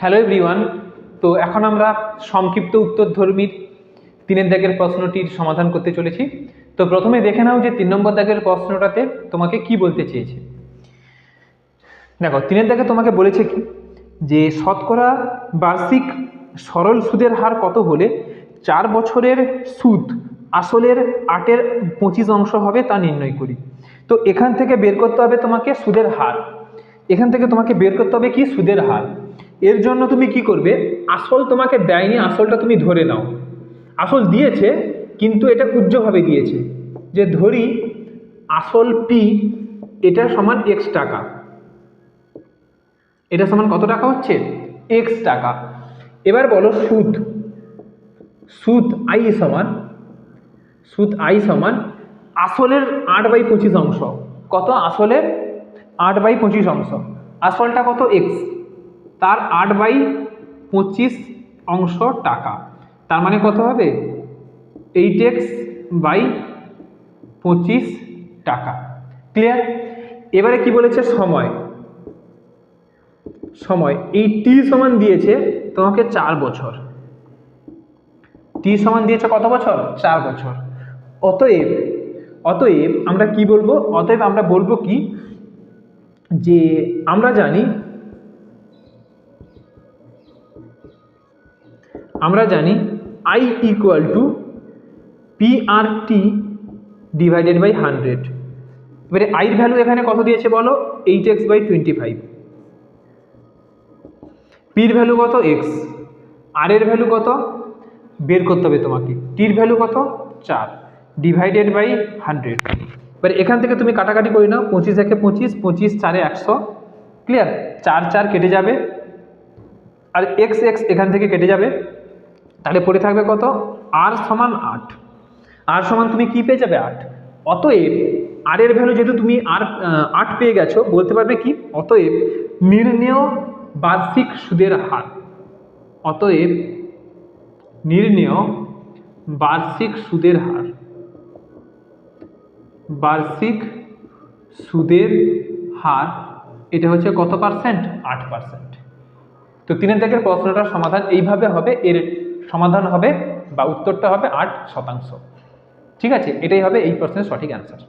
Hello everyone তো এখন আমরা সংক্ষিপ্ত উত্তরধর্মীর তিনের দাগের প্রশ্নটির সমাধান করতে চলেছি। তো প্রথমে দেখে নাও যে তিন নম্বর দাগের প্রশ্নটাতে তোমাকে কি বলতে চেয়েছে। দেখো, তিনের দাগে তোমাকে বলেছে কি? যে শতকরা বার্ষিক সরল সুদের হার কত হলে চার বছরের সুদ আসলের আটের পঁচিশ অংশ হবে তা নির্ণয় করি। তো এখান থেকে বের করতে হবে তোমাকে সুদের হার। এখান থেকে তোমাকে বের করতে হবে কি? সুদের হার। এর জন্য তুমি কি করবে? আসল তোমাকে দেয়নি, আসলটা তুমি ধরে নাও। আসল দিয়েছে, কিন্তু এটা উজ্জ্বভাবে দিয়েছে। যে ধরি, আসল পি এটা সমান এক্স টাকা। এটা সমান কত টাকা হচ্ছে? এক্স টাকা। এবার বলো সুদ। সুদ আই সমান, সুদ আই সমান আসলের আট বাই পঁচিশ অংশ। কত আসলের? আট বাই পঁচিশ অংশ। আসলটা কত এক্স তার আট বাই পঁচিশ অংশ টাকা। তার মানে কত হবে? এইট এক্স বাই পঁচিশ টাকা। ক্লিয়ার এবারে কি বলেছে? সময়। সময়। এই টি সমান দিয়েছে তোমাকে চার বছর। টি সমান দিয়েছে কত বছর? চার বছর। অতএব অতএব আমরা কি বলব? অতএব আমরা বলব কি? যে আমরা জানি আমরা জানি I equal to P R T divided by hundred এবারে আইর ভ্যালু এখানে কত দিয়েছে বলো? Eight X by twenty five পির ভ্যালু কত? এক্স আর এর ভ্যালু কত? বের করতে হবে তোমাকে। টির ভ্যালু কত? চার। ডিভাইডেড বাই হান্ড্রেড এবার এখান থেকে তুমি কাটাকাটি করে নাও। পঁচিশ একে পঁচিশ পঁচিশ চারে একশো। ক্লিয়ার চার চার কেটে যাবে। আর এক্স এক্স এখান থেকে কেটে যাবে। তাহলে পড়ে থাকবে কত? আর সমান আট। আর সমান তুমি কি পেয়ে যাবে? আট। অতএব আর এর ভ্যালু যেহেতু তুমি আর আট পেয়ে গেছো, বলতে পারবে কি? অতএব নির্ণেয় বার্ষিক সুদের হার। অতএব নির্ণেয় বার্ষিক সুদের হার। বার্ষিক সুদের হার, এটা হচ্ছে কত পার্সেন্ট আট পার্সেন্ট তো তিনের দাগের প্রশ্নটার সমাধান এইভাবে হবে। এর সমাধান হবে বা উত্তরটা হবে আট শতাংশ। ঠিক আছে? এটাই হবে এই প্রশ্নের সঠিক অ্যান্সার